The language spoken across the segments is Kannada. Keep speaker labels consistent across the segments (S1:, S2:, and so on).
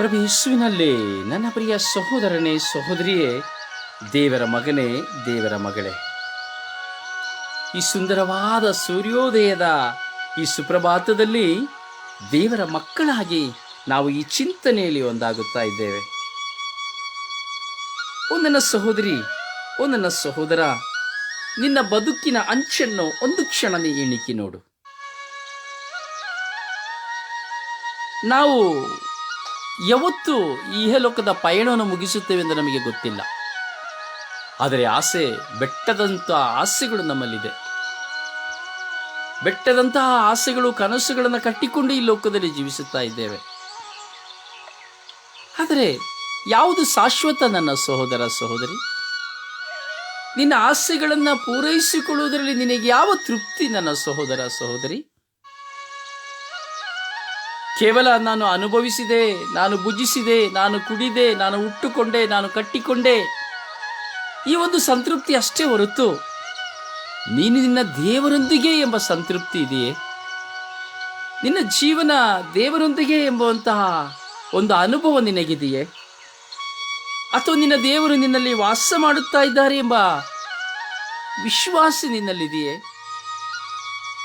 S1: ಪ್ರಭು ಯೇಸುವಿನಲ್ಲಿ, ನನ್ನ ಪ್ರಿಯ ಸಹೋದರನೇ, ಸಹೋದರಿಯೇ, ದೇವರ ಮಗನೇ, ದೇವರ ಮಗಳೇ. ಈ ಸುಂದರವಾದ ಸೂರ್ಯೋದಯದ ಈ ಸುಪ್ರಭಾತದಲ್ಲಿ ದೇವರ ಮಕ್ಕಳಾಗಿ ನಾವು ಈ ಚಿಂತನೆಯಲ್ಲಿ ಒಂದಾಗುತ್ತಾ ಇದ್ದೇವೆ. ಓ ನನ್ನ ಸಹೋದರಿ, ಓ ನನ್ನ ಸಹೋದರ, ನಿನ್ನ ಬದುಕಿನ ಅಂಚನ್ನು ಒಂದು ಕ್ಷಣ ಎಣಿಕೆ ನೋಡು. ನಾವು ಯಾವತ್ತು ಇಹಲೋಕದ ಪಯಣವನ್ನು ಮುಗಿಸುತ್ತೇವೆ ಎಂದು ನಮಗೆ ಗೊತ್ತಿಲ್ಲ. ಆದರೆ ಆಸೆ ಬೆಟ್ಟದಂಥ ಆಸೆಗಳು ನಮ್ಮಲ್ಲಿದೆ. ಬೆಟ್ಟದಂತಹ ಆಸೆಗಳು ಕನಸುಗಳನ್ನು ಕಟ್ಟಿಕೊಂಡು ಈ ಲೋಕದಲ್ಲಿ ಜೀವಿಸುತ್ತಾ ಇದ್ದೇವೆ. ಆದರೆ ಯಾವುದು ಶಾಶ್ವತ ನನ್ನ ಸಹೋದರ ಸಹೋದರಿ? ನಿನ್ನ ಆಸೆಗಳನ್ನು ಪೂರೈಸಿಕೊಳ್ಳುವುದರಲ್ಲಿ ನಿನಗೆ ಯಾವ ತೃಪ್ತಿ ನನ್ನ ಸಹೋದರ ಸಹೋದರಿ? ಕೇವಲ ನಾನು ಅನುಭವಿಸಿದೆ, ನಾನು ಭುಜಿಸಿದೆ, ನಾನು ಕುಡಿದೆ, ನಾನು ಉಟ್ಟುಕೊಂಡೆ, ನಾನು ಕಟ್ಟಿಕೊಂಡೆ. ಈ ಒಂದು ಸಂತೃಪ್ತಿ ಅಷ್ಟೇ ಹೊರತು ನೀನು ನಿನ್ನ ದೇವರೊಂದಿಗೆ ಎಂಬ ಸಂತೃಪ್ತಿ ಇದೆಯೇ? ನಿನ್ನ ಜೀವನ ದೇವರೊಂದಿಗೆ ಎಂಬುವಂತಹ ಒಂದು ಅನುಭವ ನಿನಗಿದೆಯೇ? ಅಥವಾ ನಿನ್ನ ದೇವರು ನಿನ್ನಲ್ಲಿ ವಾಸ ಮಾಡುತ್ತಾ ಇದ್ದಾರೆ ಎಂಬ ವಿಶ್ವಾಸ ನಿನ್ನಲ್ಲಿದೆಯೇ?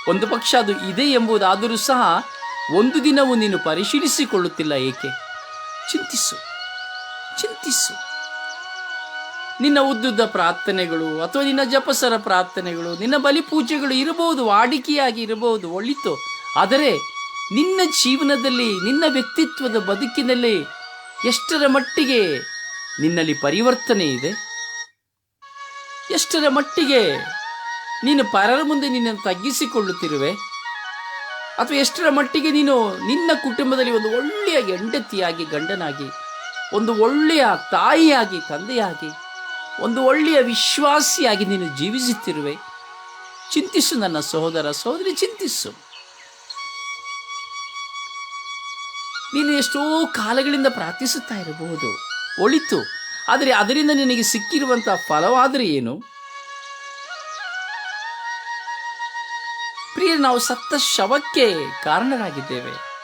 S1: ಒಂದು ಪಕ್ಷ ಅದು ಇದೆ ಎಂಬುದಾದರೂ ಸಹ ಒಂದು ದಿನವೂ ನೀನು ಪರಿಶೀಲಿಸಿಕೊಳ್ಳುತ್ತಿಲ್ಲ ಏಕೆ? ಚಿಂತಿಸು ಚಿಂತಿಸು. ನಿನ್ನ ಉದ್ದುದ್ದ ಪ್ರಾರ್ಥನೆಗಳು ಅಥವಾ ನಿನ್ನ ಜಪಸರ ಪ್ರಾರ್ಥನೆಗಳು, ನಿನ್ನ ಬಲಿ ಪೂಜೆಗಳು ಇರಬಹುದು, ವಾಡಿಕೆಯಾಗಿ ಇರಬಹುದು ಒಳಿತು ಆದರೆ ನಿನ್ನ ಜೀವನದಲ್ಲಿ, ನಿನ್ನ ವ್ಯಕ್ತಿತ್ವದ ಬದುಕಿನಲ್ಲಿ ಎಷ್ಟರ ಮಟ್ಟಿಗೆ ನಿನ್ನಲ್ಲಿ ಪರಿವರ್ತನೆ ಇದೆ? ಎಷ್ಟರ ಮಟ್ಟಿಗೆ ನೀನು ಪರರ ಮುಂದೆ ನಿನ್ನನ್ನು ತಗ್ಗಿಸಿಕೊಳ್ಳುತ್ತಿರುವೆ? ಅಥವಾ ಎಷ್ಟರ ಮಟ್ಟಿಗೆ ನೀನು ನಿನ್ನ ಕುಟುಂಬದಲ್ಲಿ ಒಂದು ಒಳ್ಳೆಯ ಹೆಂಡತಿಯಾಗಿ, ಗಂಡನಾಗಿ, ಒಂದು ಒಳ್ಳೆಯ ತಾಯಿಯಾಗಿ, ತಂದೆಯಾಗಿ, ಒಂದು ಒಳ್ಳೆಯ ವಿಶ್ವಾಸಿಯಾಗಿ ನೀನು ಜೀವಿಸುತ್ತಿರುವೆ. ಚಿಂತಿಸು ನನ್ನ ಸಹೋದರ ಸಹೋದರಿ, ಚಿಂತಿಸು. ನೀನು ಎಷ್ಟೋ ಕಾಲಗಳಿಂದ ಪ್ರಾರ್ಥಿಸುತ್ತಾ ಇರಬಹುದು. ಒಳಿತು. ಆದರೆ ಅದರಿಂದ ನಿನಗೆ ಸಿಕ್ಕಿರುವಂಥ ಫಲವಾದರೆ ಏನು? ಪ್ರಿಯ, ನಾವು ಸತ್ತ ಶವಕ್ಕೆ ಕಾರಣರಾಗಿದ್ದೇವೆ.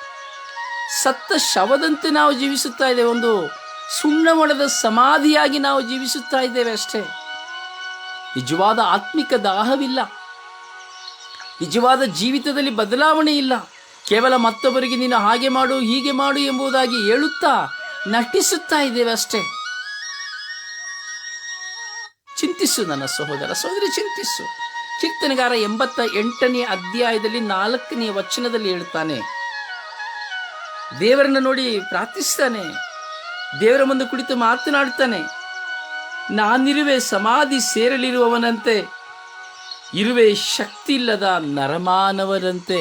S1: ಸತ್ತ ಶವದಂತೆ ನಾವು ಜೀವಿಸುತ್ತಾ ಇದ್ದೇವೆ. ಒಂದು ಸುಣ್ಣ ಮೊಡದ ಸಮಾಧಿಯಾಗಿ ನಾವು ಜೀವಿಸುತ್ತಾ ಇದ್ದೇವೆ ಅಷ್ಟೇ. ನಿಜವಾದ ಆತ್ಮಿಕ ದಾಹವಿಲ್ಲ. ನಿಜವಾದ ಜೀವಿತದಲ್ಲಿ ಬದಲಾವಣೆ ಇಲ್ಲ. ಕೇವಲ ಮತ್ತೊಬ್ಬರಿಗೆ ನೀನು ಹಾಗೆ ಮಾಡು, ಹೀಗೆ ಮಾಡು ಎಂಬುದಾಗಿ ಹೇಳುತ್ತಾ ನಟಿಸುತ್ತಾ ಇದ್ದೇವೆ ಅಷ್ಟೇ. ಚಿಂತಿಸು ನನ್ನ ಸಹೋದರ ಸಹೋದರಿ, ಚಿಂತಿಸು. ಕೀರ್ತನೆಗಾರ ಎಂಬತ್ತ ಎಂಟನೇ ಅಧ್ಯಾಯದಲ್ಲಿ ನಾಲ್ಕನೆಯ ವಚನದಲ್ಲಿ ಹೇಳ್ತಾನೆ ದೇವರನ್ನ ನೋಡಿ ಪ್ರಾರ್ಥಿಸ್ತಾನೆ. ದೇವರ ಮುಂದೆ ಕುಳಿತು ಮಾತನಾಡ್ತಾನೆ ನಾನಿರುವೆ ಸಮಾಧಿ ಸೇರಲಿರುವವನಂತೆ, ಇರುವೆ ಶಕ್ತಿ ಇಲ್ಲದ ನರಮಾನವರಂತೆ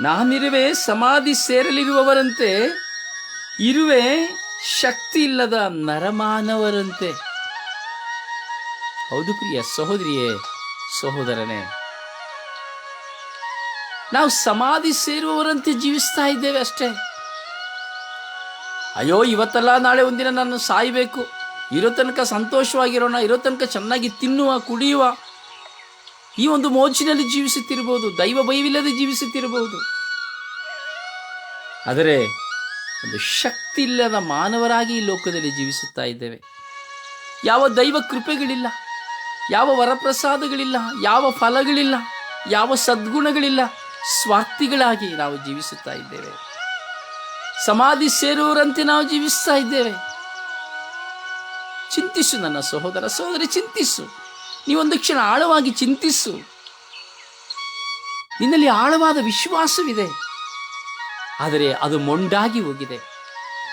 S1: ನಾನಿರುವೆ ಸಮಾಧಿ ಸೇರಲಿರುವವರಂತೆ, ಇರುವೆ ಶಕ್ತಿ ಇಲ್ಲದ ನರಮಾನವರಂತೆ. ಹೌದು ಪ್ರಿಯ ಸಹೋದರಿಯೇ, ಸಹೋದರನೇ. ನಾವು ಸಮಾಧಿ ಸೇರುವವರಂತೆ ಜೀವಿಸ್ತಾ ಇದ್ದೇವೆ ಅಷ್ಟೇ. ಅಯ್ಯೋ, ಇವತ್ತಲ್ಲ ನಾಳೆ ಒಂದಿನ ನಾನು ಸಾಯಬೇಕು. ಇರೋ ತನಕ ಸಂತೋಷವಾಗಿರೋಣ, ಇರೋ ತನಕ ಚೆನ್ನಾಗಿ ತಿನ್ನುವ, ಕುಡಿಯುವ. ಈ ಒಂದು ಮೋಜಿನಲ್ಲಿ ಜೀವಿಸುತ್ತಿರಬಹುದು ದೈವ ಭಯವಿಲ್ಲದೆ ಜೀವಿಸುತ್ತಿರಬಹುದು ಆದರೆ, ಒಂದು ಶಕ್ತಿ ಇಲ್ಲದ ಮಾನವರಾಗಿ ಈ ಲೋಕದಲ್ಲಿ ಜೀವಿಸುತ್ತಾ ಇದ್ದೇವೆ. ಯಾವ ದೈವ ಕೃಪೆಗಳಿಲ್ಲ. ಯಾವ ವರಪ್ರಸಾದಗಳಿಲ್ಲ, ಯಾವ ಫಲಗಳಿಲ್ಲ, ಯಾವ ಸದ್ಗುಣಗಳಿಲ್ಲ, ಸ್ವಾರ್ಥಿಗಳಾಗಿ ನಾವು ಜೀವಿಸುತ್ತಾ ಇದ್ದೇವೆ. ಸಮಾಧಿ ಸೇರುವರಂತೆ ನಾವು ಜೀವಿಸ್ತಾ ಇದ್ದೇವೆ. ಚಿಂತಿಸು ನನ್ನ ಸಹೋದರ ಸಹೋದರಿ, ಚಿಂತಿಸು. ನೀವೊಂದು ಕ್ಷಣ ಆಳವಾಗಿ ಚಿಂತಿಸು. ನಿನ್ನಲ್ಲಿ ಆಳವಾದ ವಿಶ್ವಾಸವಿದೆ. ಆದರೆ ಅದು ಮೊಂಡಾಗಿ ಹೋಗಿದೆ.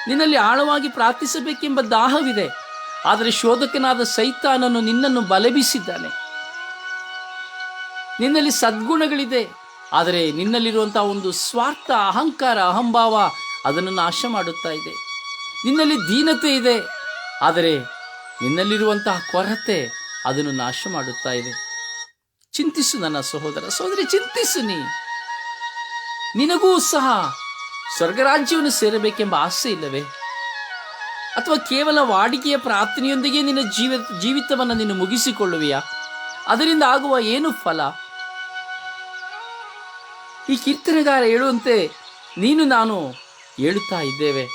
S1: ನಿನ್ನಲ್ಲಿ ಆಳವಾಗಿ ಪ್ರಾರ್ಥಿಸಬೇಕೆಂಬ ದಾಹವಿದೆ. ಆದರೆ ಶೋಧಕನಾದ ಸೈತಾನನು ನಿನ್ನನ್ನು ಬಲಬಿಸಿದ್ದಾನೆ. ನಿನ್ನಲ್ಲಿ ಸದ್ಗುಣಗಳಿದೆ, ಆದರೆ ನಿನ್ನಲ್ಲಿರುವಂತಹ ಒಂದು ಸ್ವಾರ್ಥ, ಅಹಂಕಾರ, ಅಹಂಭಾವ ಅದನ್ನು ನಾಶ ಮಾಡುತ್ತಾ ಇದೆ. ನಿನ್ನಲ್ಲಿ ದೀನತೆ ಇದೆ, ಆದರೆ ನಿನ್ನಲ್ಲಿರುವಂತಹ ಕೊರತೆ ಅದನ್ನು ನಾಶ ಮಾಡುತ್ತಾ ಇದೆ. ಚಿಂತಿಸು ನನ್ನ ಸಹೋದರ ಸಹೋದರಿ, ಚಿಂತಿಸು ನೀ. ನಿನಗೂ ಸಹ ಸ್ವರ್ಗರಾಜ್ಯವನ್ನು ಸೇರಬೇಕೆಂಬ ಆಸೆ ಇಲ್ಲವೇ? ಅಥವಾ ಕೇವಲ ವಾಡಿಕೆಯ ಪ್ರಾರ್ಥನೆಯೊಂದಿಗೆ ನಿನ್ನ ಜೀವ, ಜೀವಿತವನ್ನು ನೀನು ಮುಗಿಸಿಕೊಳ್ಳುವೆಯಾ? ಅದರಿಂದ ಆಗುವ ಏನು ಫಲ? ಈ ಕೀರ್ತನೆಗಾರ ಹೇಳುವಂತೆ ನೀನು ನಾನು ಹೇಳುತ್ತಾ ಇದ್ದೇವೆ.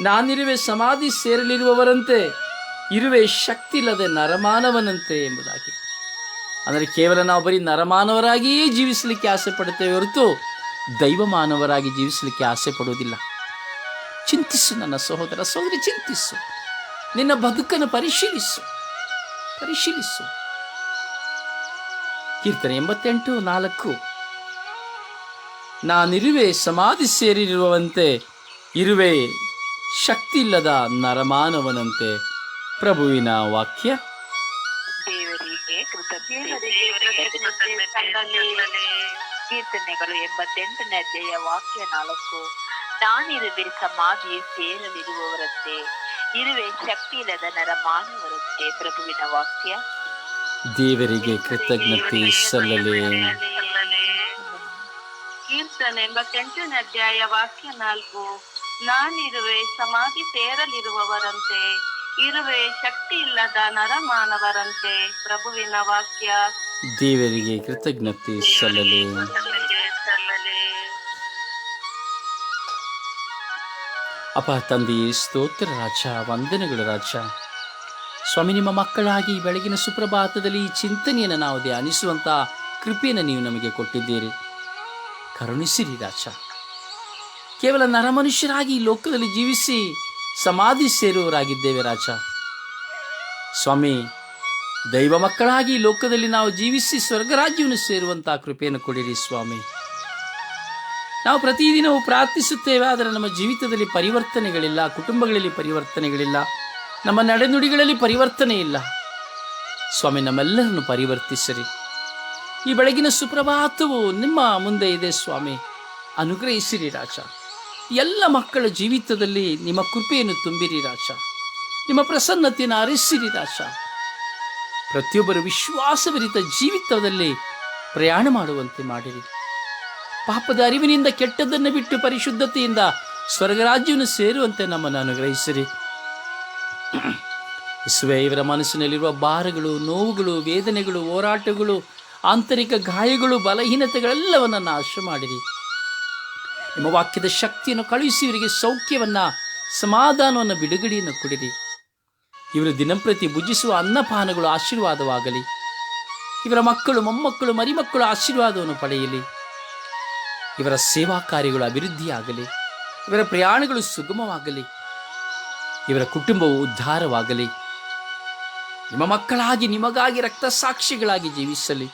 S1: ನಾನಿರುವೆ ಸಮಾಧಿ ಸೇರಲಿರುವವರಂತೆ, ಇರುವೆ ಶಕ್ತಿ ಇಲ್ಲದೆ ನರಮಾನವನಂತೆ ಎಂಬುದಾಗಿ. ಅಂದರೆ ಕೇವಲ ನಾವು ಬರೀ ನರಮಾನವರಾಗಿಯೇ ಜೀವಿಸಲಿಕ್ಕೆ ಆಸೆ ಪಡುತ್ತೇವೆ ಹೊರತು ದೈವಮಾನವರಾಗಿ ಜೀವಿಸಲಿಕ್ಕೆ ಆಸೆ ಪಡುವುದಿಲ್ಲ. ಚಿಂತಿಸು ನನ್ನ ಸಹೋದರ ಸಹೋದರಿ, ಚಿಂತಿಸು. ನಿನ್ನ ಬದುಕನ್ನು ಪರಿಶೀಲಿಸು. ಪರಿಶೀಲಿಸು. ಕೀರ್ತನೆ ಎಂಬತ್ತೆಂಟು ನಾಲ್ಕು. ನಾನಿರುವೆ ಸಮಾಧಿ ಸೇರಿರುವಂತೆ ಇರುವೆ ಶಕ್ತಿ ಇಲ್ಲದ ನರಮಾನವನಂತೆ. ಪ್ರಭುವಿನ ವಾಕ್ಯ.
S2: ಕೀರ್ತನೆಗಳು ಎಂಬತ್ತೆಂಟನೇ ಅಧ್ಯಾಯ ವಾಕ್ಯ ನಾಲ್ಕು. ನಾನಿರುವೆ ಸಮಾಧಿ ಸೇರಲಿರುವವರಂತೆ. ಇರುವೆ ಶಕ್ತಿ ಇಲ್ಲದ ನರ ಮಾನವರಂತೆ ಪ್ರಭುವಿನ ವಾಕ್ಯ.
S1: ದೇವರಿಗೆ ಕೃತಜ್ಞತೆ ಸಲ್ಲಲಿ.
S3: ಕೀರ್ತನೆ ಎಂಬತ್ತೆಂಟನೇ ಅಧ್ಯಾಯ ವಾಕ್ಯ ನಾಲ್ಕು. ನಾನಿರುವೆ ಸಮಾಧಿ ಸೇರಲಿರುವವರಂತೆ. ಇರುವೆ ಶಕ್ತಿ ಇಲ್ಲದ ನರಮಾನವರಂತೆ ಪ್ರಭುವಿನ ವಾಕ್ಯ.
S1: ದೇವರಿಗೆ ಕೃತಜ್ಞತೆ ಸಲ್ಲಲೇ. ಅಪ ತಂದೆ ಸ್ತೋತ್ರ ರಾಜ, ವಂದನೆಗಳು ರಾಜ. ಸ್ವಾಮಿ, ನಿಮ್ಮ ಮಕ್ಕಳಾಗಿ ಬೆಳಗಿನ ಸುಪ್ರಭಾತದಲ್ಲಿ ಈ ಚಿಂತನೆಯನ್ನು ನಾವು ಧ್ಯಾನಿಸುವಂಥ ಕೃಪೆಯನ್ನು ನೀವು ನಮಗೆ ಕೊಟ್ಟಿದ್ದೀರಿ. ಕರುಣಿಸಿರಿ ರಾಜ. ಕೇವಲ ನರಮನುಷ್ಯರಾಗಿ ಈ ಲೋಕದಲ್ಲಿ ಜೀವಿಸಿ ಸಮಾಧಿ ಸೇರುವವರಾಗಿದ್ದೇವೆ ರಾಜ. ಸ್ವಾಮಿ, ದೈವ ಮಕ್ಕಳಾಗಿ ಲೋಕದಲ್ಲಿ ನಾವು ಜೀವಿಸಿ ಸ್ವರ್ಗರಾಜ್ಯವನ್ನು ಸೇರುವಂತಹ ಕೃಪೆಯನ್ನು ಕೊಡಿರಿ ಸ್ವಾಮಿ. ನಾವು ಪ್ರತಿದಿನವೂ ಪ್ರಾರ್ಥಿಸುತ್ತೇವೆ, ಆದರೆ ನಮ್ಮ ಜೀವಿತದಲ್ಲಿ ಪರಿವರ್ತನೆಗಳಿಲ್ಲ, ಕುಟುಂಬಗಳಲ್ಲಿ ಪರಿವರ್ತನೆಗಳಿಲ್ಲ, ನಮ್ಮ ನಡೆನುಡಿಗಳಲ್ಲಿ ಪರಿವರ್ತನೆ ಇಲ್ಲ. ಸ್ವಾಮಿ, ನಮ್ಮೆಲ್ಲರನ್ನು ಪರಿವರ್ತಿಸಿರಿ. ಈ ಬೆಳಗಿನ ಸುಪ್ರಭಾತವು ನಿಮ್ಮ ಮುಂದೆ ಇದೆ ಸ್ವಾಮಿ. ಅನುಗ್ರಹಿಸಿರಿ ರಾಜ. ಎಲ್ಲ ಮಕ್ಕಳ ಜೀವಿತದಲ್ಲಿ ನಿಮ್ಮ ಕೃಪೆಯನ್ನು ತುಂಬಿರಿ ರಾಜ. ನಿಮ್ಮ ಪ್ರಸನ್ನತೆಯನ್ನು ಅರಿಸಿರಿ ರಾಜ. ಪ್ರತಿಯೊಬ್ಬರು ವಿಶ್ವಾಸಭರಿತ ಜೀವಿತದಲ್ಲಿ ಪ್ರಯಾಣ ಮಾಡುವಂತೆ ಮಾಡಿರಿ. ಪಾಪದ ಅರಿವಿನಿಂದ ಕೆಟ್ಟದ್ದನ್ನು ಬಿಟ್ಟು ಪರಿಶುದ್ಧತೆಯಿಂದ ಸ್ವರ್ಗರಾಜ್ಯವನ್ನು ಸೇರುವಂತೆ ನಮ್ಮನ್ನು ಅನುಗ್ರಹಿಸಿರಿ. ಇಸುವೆ ಇವರ ಮನಸ್ಸಿನಲ್ಲಿರುವ ಭಾರಗಳು, ನೋವುಗಳು, ವೇದನೆಗಳು, ಹೋರಾಟಗಳು, ಆಂತರಿಕ ಗಾಯಗಳು ಬಲಹೀನತೆಗಳೆಲ್ಲವನ್ನು ನಾಶ ಮಾಡಿರಿ ನಿಮ್ಮ ವಾಕ್ಯದ ಶಕ್ತಿಯನ್ನು ಕಳುಹಿಸಿ ಇವರಿಗೆ ಸೌಖ್ಯವನ್ನು, ಸಮಾಧಾನವನ್ನು ಬಿಡುಗಡೆಯನ್ನು ಕೊಡಿರಿ. ಇವರು ದಿನಂಪ್ರತಿ ಭುಜಿಸುವ ಅನ್ನಪಾನಗಳು ಆಶೀರ್ವಾದವಾಗಲಿ. ಇವರ ಮಕ್ಕಳು, ಮೊಮ್ಮಕ್ಕಳು, ಮರಿಮಕ್ಕಳು ಆಶೀರ್ವಾದವನ್ನು ಪಡೆಯಲಿ. ಇವರ ಸೇವಾ ಕಾರ್ಯಗಳು ಅಭಿವೃದ್ಧಿಯಾಗಲಿ ಇವರ ಪ್ರಯಾಣಗಳು ಸುಗಮವಾಗಲಿ ಇವರ ಕುಟುಂಬವು ಉದ್ಧಾರವಾಗಲಿ ನಿಮ್ಮ ಮಕ್ಕಳಾಗಿ ನಿಮಗಾಗಿ ರಕ್ತ ಸಾಕ್ಷಿಗಳಾಗಿ ಜೀವಿಸಲಿ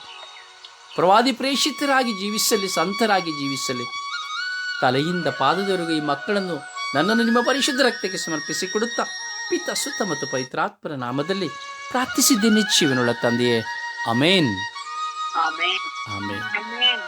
S1: ಪ್ರವಾದಿ ಪ್ರೇಷಿತರಾಗಿ ಜೀವಿಸಲಿ ಸಂತರಾಗಿ ಜೀವಿಸಲಿ ತಲೆಯಿಂದ ಪಾದದವರೆಗೂ ಈ ಮಕ್ಕಳನ್ನು ನನ್ನನ್ನು ನಿಮ್ಮ ಪರಿಶುದ್ಧ ರಕ್ತಕ್ಕೆ ಸಮರ್ಪಿಸಿ ಕೊಡುತ್ತಾ ಪಿತ ಸುತ್ತ ಮತ್ತು ಪವಿತ್ರಾತ್ಮರ ನಾಮದಲ್ಲಿ ಪ್ರಾರ್ಥಿಸಿದ್ದೇನೆ ಜೀವನೊಳ ತಂದೆಯೇ. Amen amen.